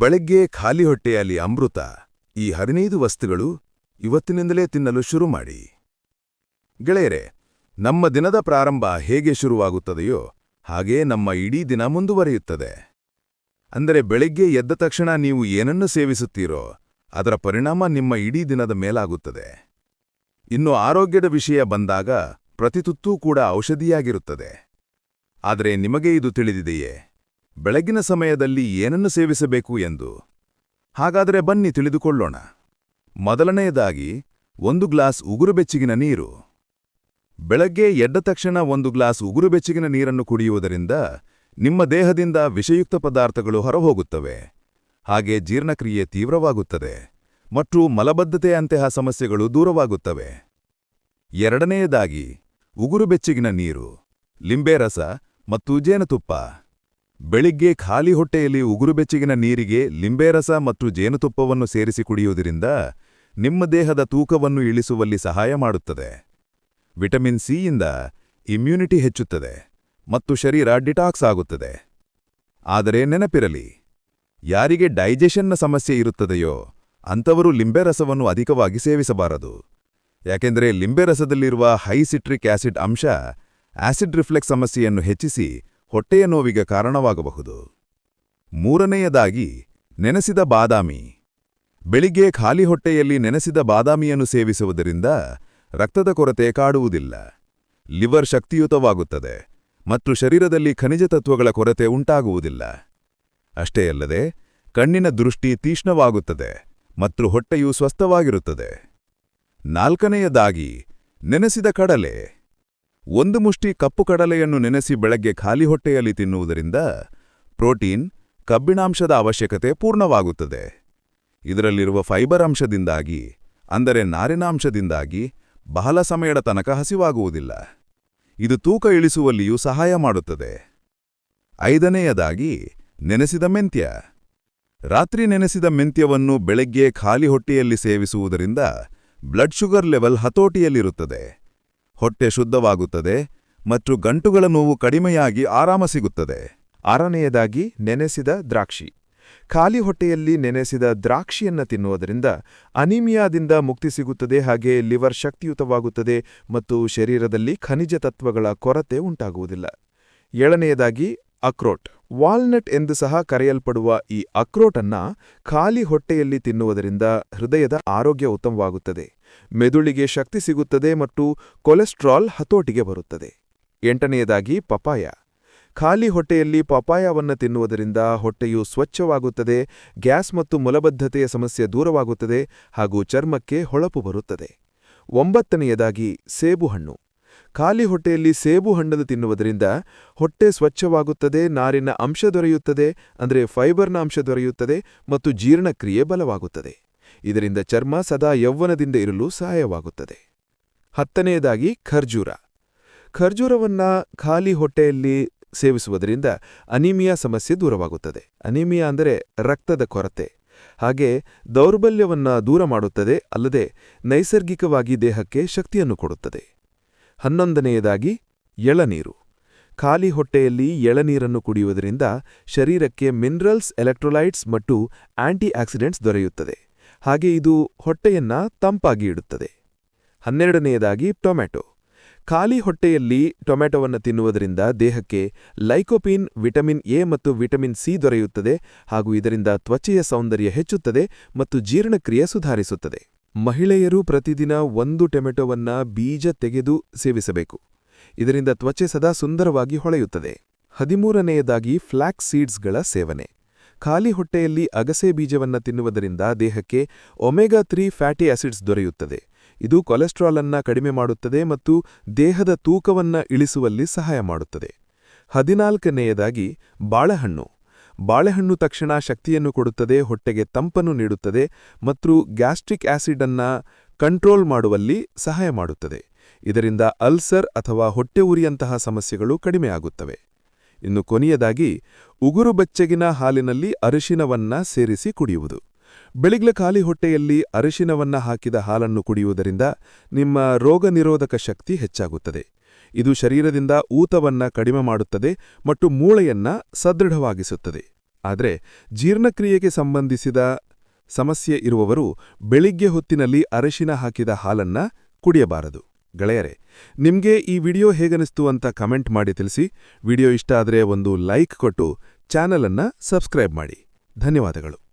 ಬೆಳಗ್ಗೆ ಖಾಲಿ ಹೊಟ್ಟೆಯಲ್ಲಿ ಅಮೃತ, ಈ ಹದಿನೈದು ವಸ್ತುಗಳು ಇವತ್ತಿನಿಂದಲೇ ತಿನ್ನಲು ಶುರು ಮಾಡಿ. ಗೆಳೆಯರೆ, ನಮ್ಮ ದಿನದ ಪ್ರಾರಂಭ ಹೇಗೆ ಶುರುವಾಗುತ್ತದೆಯೋ ಹಾಗೇ ನಮ್ಮ ಇಡೀ ದಿನ ಮುಂದುವರಿಯುತ್ತದೆ. ಅಂದರೆ ಬೆಳಿಗ್ಗೆ ಎದ್ದ ತಕ್ಷಣ ನೀವು ಏನನ್ನು ಸೇವಿಸುತ್ತೀರೋ ಅದರ ಪರಿಣಾಮ ನಿಮ್ಮ ಇಡೀ ದಿನದ ಮೇಲಾಗುತ್ತದೆ. ಇನ್ನು ಆರೋಗ್ಯದ ವಿಷಯ ಬಂದಾಗ ಪ್ರತಿ ತುತ್ತೂ ಕೂಡ ಔಷಧಿಯಾಗಿರುತ್ತದೆ. ಆದರೆ ನಿಮಗೆ ಇದು ತಿಳಿದಿದೆಯೇ? ಬೆಳಗಿನ ಸಮಯದಲ್ಲಿ ಏನನ್ನು ಸೇವಿಸಬೇಕು ಎಂದು? ಹಾಗಾದರೆ ಬನ್ನಿ ತಿಳಿದುಕೊಳ್ಳೋಣ. ಮೊದಲನೆಯದಾಗಿ, ಒಂದು ಗ್ಲಾಸ್ ಉಗುರು ಬೆಚ್ಚಗಿನ ನೀರು. ಬೆಳಗ್ಗೆ ಎದ್ದ ತಕ್ಷಣ ಒಂದು ಗ್ಲಾಸ್ ಉಗುರು ಬೆಚ್ಚಗಿನ ನೀರನ್ನು ಕುಡಿಯುವುದರಿಂದ ನಿಮ್ಮ ದೇಹದಿಂದ ವಿಷಯುಕ್ತ ಪದಾರ್ಥಗಳು ಹೊರಹೋಗುತ್ತವೆ. ಹಾಗೆ ಜೀರ್ಣಕ್ರಿಯೆ ತೀವ್ರವಾಗುತ್ತದೆ ಮತ್ತು ಮಲಬದ್ಧತೆಯಂತಹ ಸಮಸ್ಯೆಗಳು ದೂರವಾಗುತ್ತವೆ. ಎರಡನೆಯದಾಗಿ, ಉಗುರು ಬೆಚ್ಚಗಿನ ನೀರು, ಲಿಂಬೆ ರಸ ಮತ್ತು ಜೇನುತುಪ್ಪ. ಬೆಳಿಗ್ಗೆ ಖಾಲಿ ಹೊಟ್ಟೆಯಲ್ಲಿ ಉಗುರು ಬೆಚ್ಚಗಿನ ನೀರಿಗೆ ಲಿಂಬೆರಸ ಮತ್ತು ಜೇನುತುಪ್ಪವನ್ನು ಸೇರಿಸಿ ಕುಡಿಯುವುದರಿಂದ ನಿಮ್ಮ ದೇಹದ ತೂಕವನ್ನು ಇಳಿಸುವಲ್ಲಿ ಸಹಾಯ ಮಾಡುತ್ತದೆ. ವಿಟಮಿನ್ ಸಿಯಿಂದ ಇಮ್ಯುನಿಟಿ ಹೆಚ್ಚುತ್ತದೆ ಮತ್ತು ಶರೀರ ಡಿಟಾಕ್ಸ್ ಆಗುತ್ತದೆ. ಆದರೆ ನೆನಪಿರಲಿ, ಯಾರಿಗೆ ಡೈಜೆಷನ್ನ ಸಮಸ್ಯೆ ಇರುತ್ತದೆಯೋ ಅಂಥವರು ಲಿಂಬೆ ರಸವನ್ನು ಅಧಿಕವಾಗಿ ಸೇವಿಸಬಾರದು. ಯಾಕೆಂದರೆ ಲಿಂಬೆ ರಸದಲ್ಲಿರುವ ಹೈ ಸಿಟ್ರಿಕ್ ಆಸಿಡ್ ಅಂಶ ಆಸಿಡ್ ರಿಫ್ಲೆಕ್ಸ್ ಸಮಸ್ಯೆಯನ್ನು ಹೆಚ್ಚಿಸಿ ಹೊಟ್ಟೆಯ ನೋವಿಗೆ ಕಾರಣವಾಗಬಹುದು. ಮೂರನೆಯದಾಗಿ, ನೆನೆಸಿದ ಬಾದಾಮಿ. ಬೆಳಿಗ್ಗೆ ಖಾಲಿ ಹೊಟ್ಟೆಯಲ್ಲಿ ನೆನೆಸಿದ ಬಾದಾಮಿಯನ್ನು ಸೇವಿಸುವುದರಿಂದ ರಕ್ತದ ಕೊರತೆ ಕಾಡುವುದಿಲ್ಲ. ಲಿವರ್ ಶಕ್ತಿಯುತವಾಗುತ್ತದೆ ಮತ್ತು ಶರೀರದಲ್ಲಿ ಖನಿಜ ತತ್ವಗಳ ಕೊರತೆ ಉಂಟಾಗುವುದಿಲ್ಲ. ಅಷ್ಟೇ ಅಲ್ಲದೆ, ಕಣ್ಣಿನ ದೃಷ್ಟಿ ತೀಕ್ಷ್ಣವಾಗುತ್ತದೆ ಮತ್ತು ಹೊಟ್ಟೆಯು ಸ್ವಸ್ಥವಾಗಿರುತ್ತದೆ. ನಾಲ್ಕನೆಯದಾಗಿ, ನೆನೆಸಿದ ಕಡಲೆ. ಒಂದು ಮುಷ್ಟಿ ಕಪ್ಪು ಕಡಲೆಯನ್ನು ನೆನೆಸಿ ಬೆಳಗ್ಗೆ ಖಾಲಿ ಹೊಟ್ಟೆಯಲ್ಲಿ ತಿನ್ನುವುದರಿಂದ ಪ್ರೋಟೀನ್, ಕಬ್ಬಿಣಾಂಶದ ಅವಶ್ಯಕತೆ ಪೂರ್ಣವಾಗುತ್ತದೆ. ಇದರಲ್ಲಿರುವ ಫೈಬರ್ ಅಂಶದಿಂದಾಗಿ, ಅಂದರೆ ನಾರಿನಾಂಶದಿಂದಾಗಿ, ಬಹಳ ಸಮಯದ ತನಕ ಹಸಿವಾಗುವುದಿಲ್ಲ. ಇದು ತೂಕ ಇಳಿಸುವಲ್ಲಿಯೂ ಸಹಾಯ ಮಾಡುತ್ತದೆ. ಐದನೆಯದಾಗಿ, ನೆನೆಸಿದ ಮೆಂತ್ಯ. ರಾತ್ರಿ ನೆನೆಸಿದ ಮೆಂತ್ಯವನ್ನು ಬೆಳಗ್ಗೆ ಖಾಲಿ ಹೊಟ್ಟೆಯಲ್ಲಿ ಸೇವಿಸುವುದರಿಂದ ಬ್ಲಡ್ ಶುಗರ್ ಲೆವೆಲ್ ಹತೋಟಿಯಲ್ಲಿರುತ್ತದೆ. ಹೊಟ್ಟೆ ಶುದ್ಧವಾಗುತ್ತದೆ ಮತ್ತು ಗಂಟುಗಳ ನೋವು ಕಡಿಮೆಯಾಗಿ ಆರಾಮ ಸಿಗುತ್ತದೆ. ಆರನೆಯದಾಗಿ, ನೆನೆಸಿದ ದ್ರಾಕ್ಷಿ. ಖಾಲಿ ಹೊಟ್ಟೆಯಲ್ಲಿ ನೆನೆಸಿದ ದ್ರಾಕ್ಷಿಯನ್ನು ತಿನ್ನುವುದರಿಂದ ಅನಿಮಿಯಾದಿಂದ ಮುಕ್ತಿ ಸಿಗುತ್ತದೆ, ಹಾಗೆ ಲಿವರ್ ಶಕ್ತಿಯುತವಾಗುತ್ತದೆ ಮತ್ತು ಶರೀರದಲ್ಲಿ ಖನಿಜ ತತ್ವಗಳ ಕೊರತೆ ಉಂಟಾಗುವುದಿಲ್ಲ. ಏಳನೆಯದಾಗಿ ಅಕ್ರೋಟ್ ವಾಲ್ನಟ್ ಎಂದು ಸಹ ಕರೆಯಲ್ಪಡುವ ಈ ಅಕ್ರೋಟನ್ನ ಖಾಲಿ ಹೊಟ್ಟೆಯಲ್ಲಿ ತಿನ್ನುವುದರಿಂದ ಹೃದಯದ ಆರೋಗ್ಯ ಉತ್ತಮವಾಗುತ್ತದೆ. ಮೆದುಳಿಗೆ ಶಕ್ತಿ ಸಿಗುತ್ತದೆ ಮತ್ತು ಕೊಲೆಸ್ಟ್ರಾಲ್ ಹತೋಟಿಗೆ ಬರುತ್ತದೆ. ಎಂಟನೆಯದಾಗಿ ಪಪಾಯ ಖಾಲಿ ಹೊಟ್ಟೆಯಲ್ಲಿ ಪಪಾಯವನ್ನು ತಿನ್ನುವುದರಿಂದ ಹೊಟ್ಟೆಯು ಸ್ವಚ್ಛವಾಗುತ್ತದೆ, ಗ್ಯಾಸ್ ಮತ್ತು ಮೊಲಬದ್ಧತೆಯ ಸಮಸ್ಯೆ ದೂರವಾಗುತ್ತದೆ ಹಾಗೂ ಚರ್ಮಕ್ಕೆ ಹೊಳಪು ಬರುತ್ತದೆ. ಒಂಬತ್ತನೆಯದಾಗಿ ಸೇಬುಹಣ್ಣು ಖಾಲಿ ಹೊಟ್ಟೆಯಲ್ಲಿ ಸೇಬು ಹಣ್ಣನ್ನು ತಿನ್ನುವುದರಿಂದ ಹೊಟ್ಟೆ ಸ್ವಚ್ಛವಾಗುತ್ತದೆ, ನಾರಿನ ಅಂಶ ದೊರೆಯುತ್ತದೆ, ಅಂದರೆ ಫೈಬರ್ನ ಅಂಶ ದೊರೆಯುತ್ತದೆ ಮತ್ತು ಜೀರ್ಣಕ್ರಿಯೆ ಬಲವಾಗುತ್ತದೆ. ಇದರಿಂದ ಚರ್ಮ ಸದಾ ಯೌವನದಿಂದ ಇರಲು ಸಹಾಯವಾಗುತ್ತದೆ. ಹತ್ತನೆಯದಾಗಿ ಖರ್ಜೂರ. ಖರ್ಜೂರವನ್ನ ಖಾಲಿ ಹೊಟ್ಟೆಯಲ್ಲಿ ಸೇವಿಸುವುದರಿಂದ ಅನಿಮಿಯಾ ಸಮಸ್ಯೆ ದೂರವಾಗುತ್ತದೆ. ಅನಿಮಿಯಾ ಅಂದರೆ ರಕ್ತದ ಕೊರತೆ. ಹಾಗೆ ದೌರ್ಬಲ್ಯವನ್ನು ದೂರ ಮಾಡುತ್ತದೆ, ಅಲ್ಲದೆ ನೈಸರ್ಗಿಕವಾಗಿ ದೇಹಕ್ಕೆ ಶಕ್ತಿಯನ್ನು ಕೊಡುತ್ತದೆ. ಹನ್ನೊಂದನೆಯದಾಗಿ ಎಳನೀರು. ಖಾಲಿ ಹೊಟ್ಟೆಯಲ್ಲಿ ಎಳನೀರನ್ನು ಕುಡಿಯುವುದರಿಂದ ಶರೀರಕ್ಕೆ ಮಿನರಲ್ಸ್, ಎಲೆಕ್ಟ್ರೋಲೈಟ್ಸ್ ಮತ್ತು ಆಂಟಿ ಆಕ್ಸಿಡೆಂಟ್ಸ್ ದೊರೆಯುತ್ತದೆ. ಹಾಗೆ ಇದು ಹೊಟ್ಟೆಯನ್ನ ತಂಪಾಗಿ ಇಡುತ್ತದೆ. ಹನ್ನೆರಡನೆಯದಾಗಿ ಟೊಮ್ಯಾಟೊ. ಖಾಲಿ ಹೊಟ್ಟೆಯಲ್ಲಿ ಟೊಮ್ಯಾಟೊವನ್ನು ತಿನ್ನುವುದರಿಂದ ದೇಹಕ್ಕೆ ಲೈಕೋಪಿನ್, ವಿಟಮಿನ್ ಎ ಮತ್ತು ವಿಟಮಿನ್ ಸಿ ದೊರೆಯುತ್ತದೆ ಹಾಗೂ ಇದರಿಂದ ತ್ವಚೆಯ ಸೌಂದರ್ಯ ಹೆಚ್ಚುತ್ತದೆ ಮತ್ತು ಜೀರ್ಣಕ್ರಿಯೆ ಸುಧಾರಿಸುತ್ತದೆ. ಮಹಿಳೆಯರು ಪ್ರತಿದಿನ ಒಂದು ಟೊಮೆಟೊವನ್ನ ಬೀಜ ತೆಗೆದು ಸೇವಿಸಬೇಕು. ಇದರಿಂದ ತ್ವಚೆ ಸದಾ ಸುಂದರವಾಗಿ ಹೊಳೆಯುತ್ತದೆ. ಹದಿಮೂರನೆಯದಾಗಿ ಫ್ಲ್ಯಾಕ್ಸ್ ಸೀಡ್ಸ್ಗಳ ಸೇವನೆ. ಖಾಲಿ ಹೊಟ್ಟೆಯಲ್ಲಿ ಅಗಸೆ ಬೀಜವನ್ನು ತಿನ್ನುವುದರಿಂದ ದೇಹಕ್ಕೆ ಒಮೆಗಾ ತ್ರೀ ಫ್ಯಾಟಿ ಆಸಿಡ್ಸ್ ದೊರೆಯುತ್ತದೆ. ಇದು ಕೊಲೆಸ್ಟ್ರಾಲ್ ಅನ್ನ ಕಡಿಮೆ ಮಾಡುತ್ತದೆ ಮತ್ತು ದೇಹದ ತೂಕವನ್ನು ಇಳಿಸುವಲ್ಲಿ ಸಹಾಯ ಮಾಡುತ್ತದೆ. ಹದಿನಾಲ್ಕನೆಯದಾಗಿ ಬಾಳೆಹಣ್ಣು. ಬಾಳೆಹಣ್ಣು ತಕ್ಷಣ ಶಕ್ತಿಯನ್ನು ಕೊಡುತ್ತದೆ, ಹೊಟ್ಟೆಗೆ ತಂಪನ್ನು ನೀಡುತ್ತದೆ ಮತ್ತು ಗ್ಯಾಸ್ಟ್ರಿಕ್ ಆಸಿಡ್ ಅನ್ನ ಕಂಟ್ರೋಲ್ ಮಾಡುವಲ್ಲಿ ಸಹಾಯ ಮಾಡುತ್ತದೆ. ಇದರಿಂದ ಅಲ್ಸರ್ ಅಥವಾ ಹೊಟ್ಟೆ ಉರಿಯಂತಹ ಸಮಸ್ಯೆಗಳು ಕಡಿಮೆಯಾಗುತ್ತವೆ. ಇನ್ನು ಕೊನೆಯದಾಗಿ, ಉಗುರು ಬೆಚ್ಚಗಿನ ಹಾಲಿನಲ್ಲಿ ಅರಿಶಿನವನ್ನ ಸೇರಿಸಿ ಕುಡಿಯುವುದು. ಬೆಳಿಗ್ಲ ಖಾಲಿ ಹೊಟ್ಟೆಯಲ್ಲಿ ಅರಿಶಿನವನ್ನ ಹಾಕಿದ ಹಾಲನ್ನು ಕುಡಿಯುವುದರಿಂದ ನಿಮ್ಮ ರೋಗನಿರೋಧಕ ಶಕ್ತಿ ಹೆಚ್ಚಾಗುತ್ತದೆ. ಇದು ಶರೀರದಿಂದ ಊತವನ್ನ ಕಡಿಮೆ ಮಾಡುತ್ತದೆ ಮತ್ತು ಮೂಳೆಯನ್ನ ಸದೃಢವಾಗಿಸುತ್ತದೆ. ಆದರೆ, ಜೀರ್ಣಕ್ರಿಯೆಗೆ ಸಂಬಂಧಿಸಿದ ಸಮಸ್ಯೆ ಇರುವವರು ಬೆಳಿಗ್ಗೆ ಹೊತ್ತಿನಲ್ಲಿ ಅರಿಶಿನ ಹಾಕಿದ ಹಾಲನ್ನ ಕುಡಿಯಬಾರದು. ಗೆಳೆಯರೆ, ನಿಮಗೆ ಈ ವಿಡಿಯೋ ಹೇಗನಿಸ್ತು ಅಂತ ಕಮೆಂಟ್ ಮಾಡಿ ತಿಳಿಸಿ. ವಿಡಿಯೋ ಇಷ್ಟ ಆದರೆ ಒಂದು ಲೈಕ್ ಕೊಟ್ಟು ಚಾನಲನ್ನು ಸಬ್ಸ್ಕ್ರೈಬ್ ಮಾಡಿ. ಧನ್ಯವಾದಗಳು.